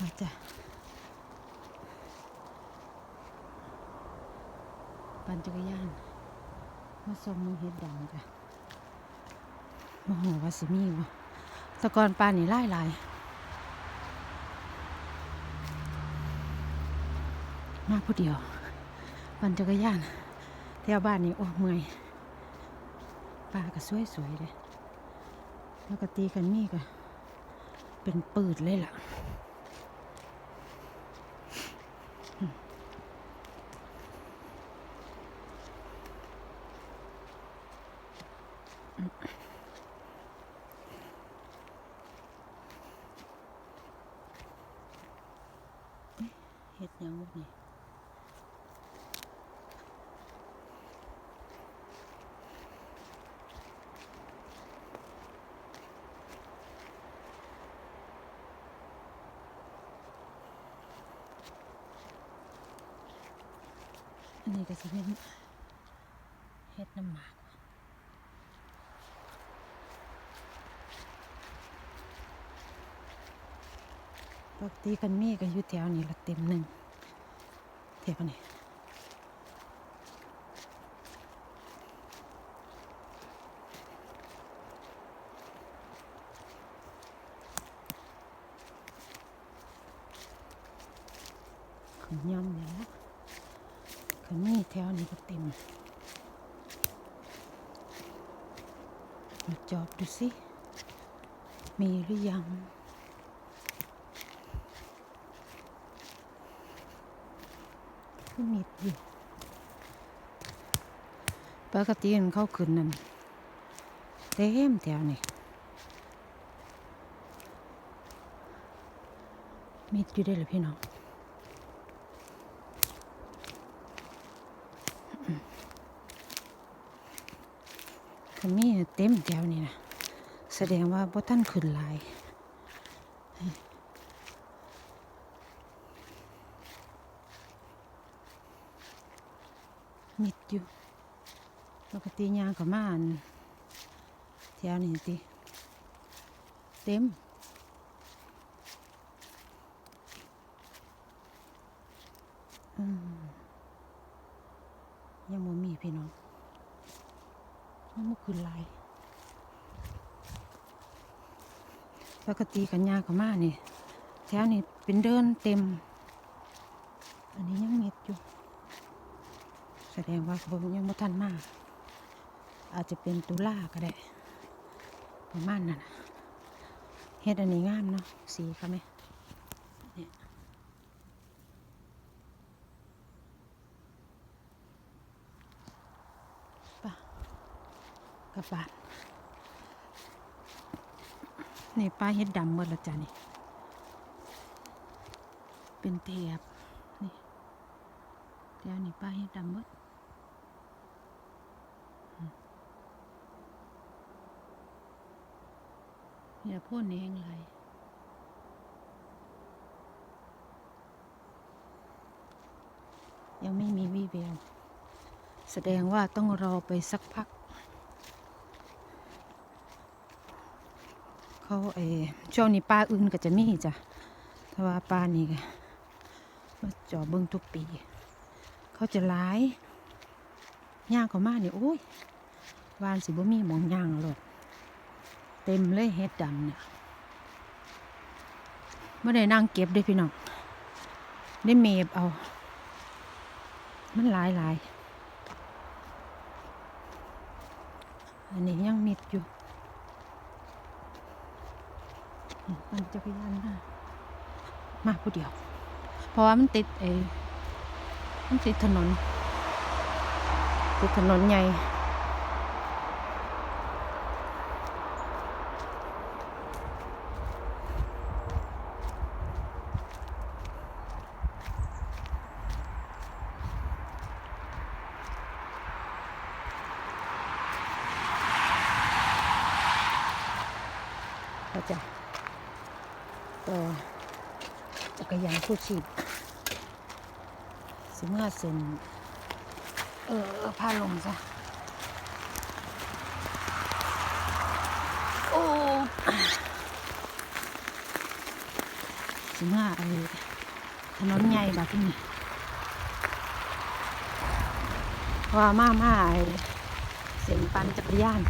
มาจ้ะปั่นจักรยาน มาส่งมือเฮ็ดดังจ้ะมาหัวว่าสิมีวะตะกอนปลานี่ไล่ลายมาผู้เดียว ปั่นจักรยานแถวบ้านนี่โอ้เมื่อยปลาก็สวยๆเลยแล้วก็ตีกันมีก็เป็นปืดเลยล่ะ เฮ็ดยังบุนี่อันนี้ก็สิเป็นเฮ็ดน้ำหมาก กติกันมีก็อยู่แถวนี้ละเต็มหนึ่งแถวนี้ขย่อมเนี่ยนะขันมีแถวนี้ก็เต็มมาจอบดูสิมีหรือยัง คือมิดอยู่ปกติมันเข้าขึ้นนั่นเต็มแถวนี่มิดอยู่ได้เลยพี่น้องคันมีเต็มแถวนี่นะแสดงว่าบ่ท่านขึ้นหลาย มิดอยู่ปกติยางกับมาอันแถวนี้ติเต็มยังบ่มีพี่น้องยังบ่ขึ้นหลายปกติกันยากับมานี่แถวนี้เป็นเดินเต็ม อันนี้ยังมิดอยู่ แสดงว่าผมยังไม่ทันมาก อาจจะเป็นตุลาก็ได้ ประมาณนั้นน่ะเฮ็ดอันนี้งามเนาะสีค่ะไหมเนี่ยป่ะกระบาดนี่ป้าเฮ็ดดำหมดและจ้ะนี่ เป็นเทียบนี่เดี๋ยวนี่ป้าเฮ็ดดำหมด อย่าพ่นเองเลยยังไม่มีวี่แววแสดงว่าต้องรอไปสักพัก เขาเอช่วงนี้ปลาอื่นก็จะมีจ้ะแต่ว่าปลานี่ก็มาจอเบิ้งทุกปี เขาจะหลายย่างเขามาเนี่ยโอ้ยวานสิบ่มีหมองย่างหรอก เต็มเลยเฮ็ดดำเนี่ยไม่ได้นั่งเก็บด้พี่น้องได้เมบเอา มันหลายหลายอันนี้ยังมิดอยู่มันจักรยานมามาผู้เดียว เพราะว่ามันติดเออมันติดถนนติดถนนใหญ่ จะต่อจักรยานผู้ชีพสิเมื่อเซนเออพาลงจ้ะโอ้สิมาไอ้ถนนใหญ่แบบนี้พราะว่ามามาไอเส้นปันจักรยาน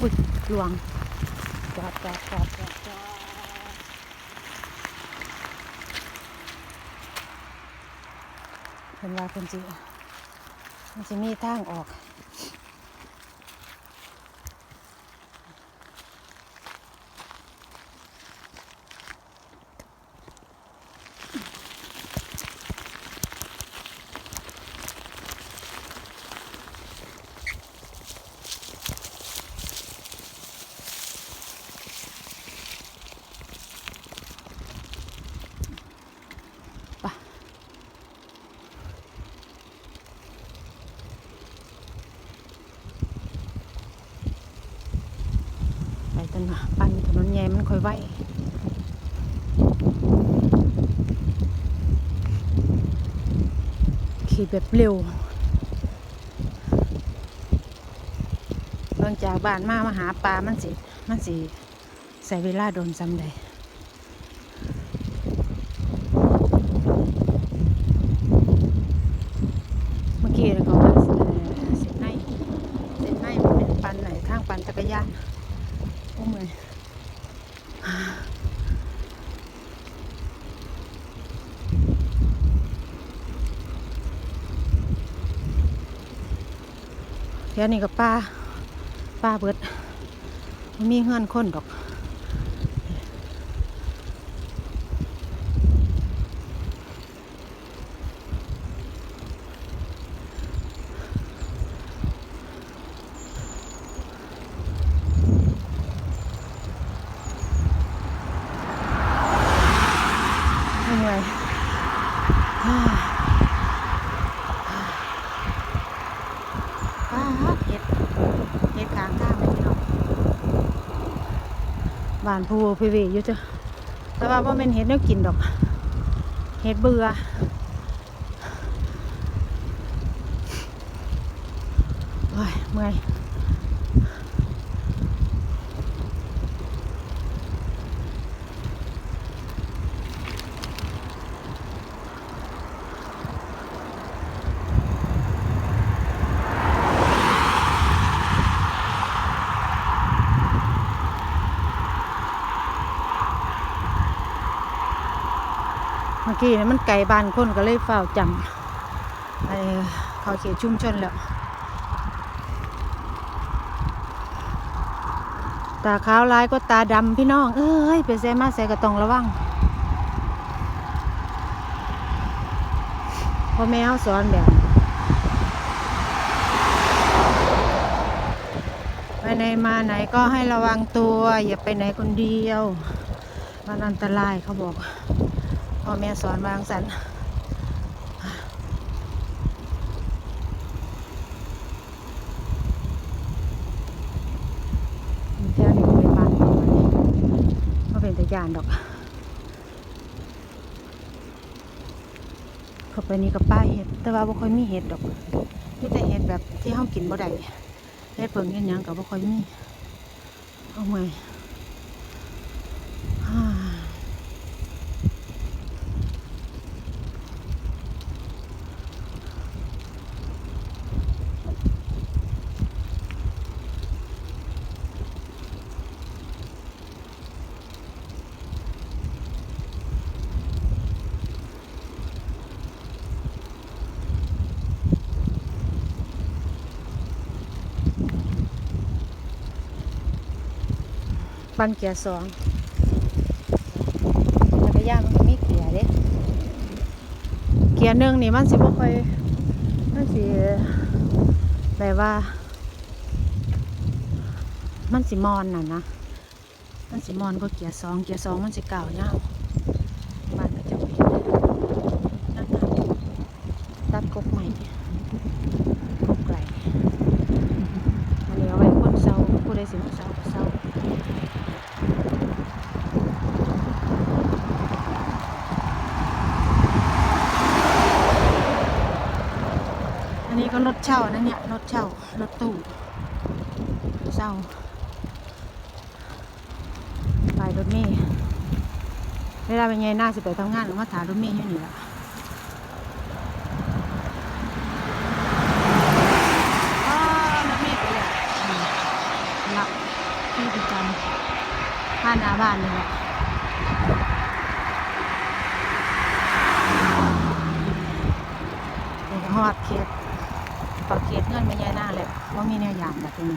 อุ้ย หลวงจอดจอดจอดจอดจอดเป็นว่าคนจีมันจะมีทางออก ไปไปตันมาปั่นถนนใหญ่ มันค่อยไหวขี่แบบเร็วเบิ่งจากบ้านมามาหาปลา มันสิ มันสิ ใส่เวลาโดนซ้ำใดเมื่อกี้เราก็เอ่อเส้นในเส้นในมันเป็นปันไหนทางปันจักรยานโอ้เมื่อย เดี๋ยวนี้กับป้าป้าเบิดมีเงื่อนค้นดอก เหนื่อยฮ่าป้าเห็ดเห็ดขางข้างเลยพี่น้อง บ้านพูพีวีอยู่จ้ะแต่ว่าพ่อเป็นเห็ดเนวกินดอก เห็ดเบื่อเมื่อย อกี้เนี่ยมันไก่บ้านคนก็เลยเฝ้าจำไอ้เขาเขตชุมชนแล้ว ตาขาวร้ายก็ตาดำพี่น้อง เอ้ยไปใส่มาใส่กระตองระวังพ่อแม่เขาสอนแบบไปไหนมาไหนก็ให้ระวังตัว อย่าไปไหนคนเดียว มันอันตรายเขาบอก พ่อแม่สอนวางสันแถวนี้ก็เป็นบ้านเขาอันนี้ก็เป็นตะยานดอกเข้าไปนี่กับป้าเห็ด แต่ว่าบ่ค่อยมีเห็ดดอกมีแต่เห็ดแบบที่เฮากินบ่ได้เห็ดเพิ่งเห็ดยังก็บ่ค่อยมีเอาให ปันเกียร์สองจักรยานมันก็มีเกียร์เด้เกียร์หนึ่งนี่มันสิบ่ค่อยมันสิแบบว่า มันสิมอนน่ะนะ มันสิมอนก็เกียร์สองเกียร์สองมันสิเก่าเน่าะานก็จะเป็นนั่นน่ะตัดกกใหม่กกไก่อันนี้เอาไว้คนเศร้าผู้ใดสิมาเศร้าก็เศร้า เนี้ ก็รถเช่านะเนี่ยรถเช่ารถตู้เช่าไปรถเมย์เวลาเป็นไงหน้าสิไปทำงานหรือว่าถารถเมย์อยู่นี่หละอ๋อรถเมย์ไปแล้วอืมรับที่ประจำผ่านหน้าบ้านนี่แหละเดี๋ยวก็ฮอดเขต ปากเขตเงินไม่ใหญ่หน้าเลยว่ามีแนวอย่างแบบนี้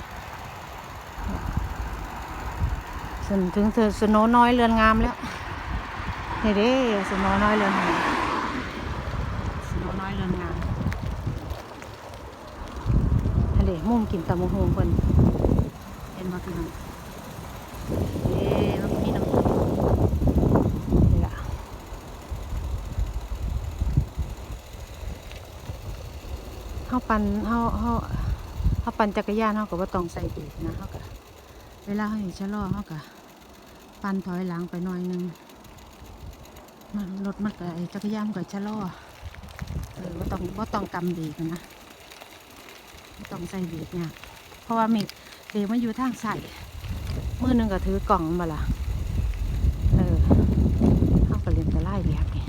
ส่วนถึงเธอสโนน้อยเรือนงามแล้วนี่เด้สโนน้อยเรือนงามสโนน้อยเรือนงามอันเดมุมกินตำมะฮงเพิ่นเห็นบ่พี่น้องเอ๊ะมันมีน้ำนี่ล่ะเฮาปั่นเฮาเฮาเฮาปั่นจักรยานเฮาก็บ่าต้องใส่เบรกนะเฮาก็เวลาเฮาเห็นชะลอเฮาก็ ปั่นถอยหลังไปหน่อยหนึงมันรถมันก็ไอ้จักรยานก็ชะลอเออบ่าต้องบ่าต้องกำเบรกนะต้องใส่เบรกเนี่ยเพราะว่าเมฆเบรกมันอยู่ทางซ้ายมือหนึงก็ถือกล่องมาละเออเฮาก็เล่นแต่ไล่แบบนี้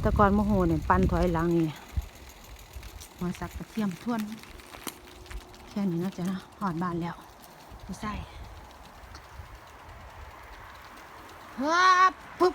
แต่ก่อนโมโหเนี่ยปั่นถอยหลังนี่หัวสักกระเทียมท่วน แค่นี้น่าจะนะหอดบานแล้วไม่ใส่ ฮึบปุ๊บ